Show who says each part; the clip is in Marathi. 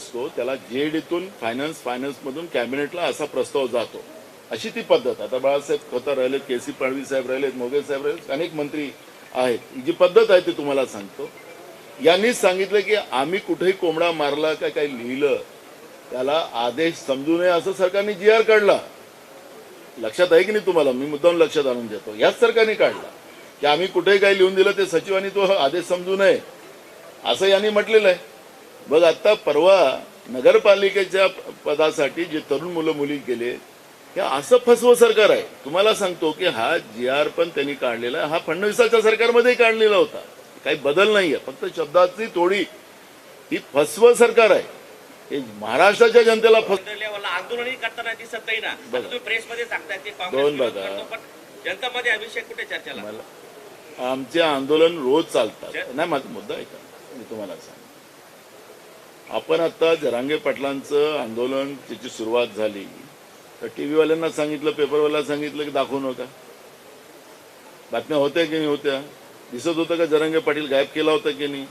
Speaker 1: असतो त्याला जेडीतून फायनान्स फायनान्समधून कॅबिनेटला असा प्रस्ताव जातो. अशी ती पद्धत. आता बाळासाहेब खोता राहिलेत के सी पाडवी साहेब राहिलेत मोगे साहेब राहिलेत अनेक मंत्री आहेत. जी पद्धत आहे ती तुम्हाला सांगतो. यांनीच सांगितलं की आम्ही कुठेही कोंबडा मारला का काही लिहिलं त्याला आदेश समजू नये असं सरकारने जी आर काढला. लक्षात आहे की नाही तुम्हाला? मी मुद्दाम लक्षात आणून देतो. याच सरकारने काढला. की आम्ही कुठेही काही लिहून दिलं ते सचिवांनी तो आदेश समजू नये. असं यांनी म्हटलेलं आहे. बघ आता परवा नगरपालिकेच्या पदासाठी जे तरुण मुलं मुली गेले हे असं फसवं सरकार आहे. तुम्हाला सांगतो की हा जी आर पण त्यांनी काढलेला आहे. हा फडणवीसाच्या सरकारमध्ये काढलेला होता. काही बदल नाहीये फक्त शब्दाची तोडी. ही फसवं सरकार आहे. हे महाराष्ट्राच्या जनतेला फस
Speaker 2: लेवलला आंदोलनही करताना दिसत नाही ना. तुम्ही प्रेसमध्ये सांगताय ते
Speaker 1: दोन बघा.
Speaker 2: जनतामध्ये विषय कुठे चर्चेला?
Speaker 1: मला आमचे आंदोलन रोज चालतात. नाही माझा मुद्दा ऐका. मी तुम्हाला सांग आपण आता जरांगे पाटलांचं आंदोलन त्याची सुरुवात झाली. तर टी व्हीवाल्यांना सांगितलं पेपरवाल्यांना सांगितलं की दाखवू नका. बातम्या होत्या की नाही होत्या? दिसत होतं का जरांगे पाटील गायब केला होता की नाही?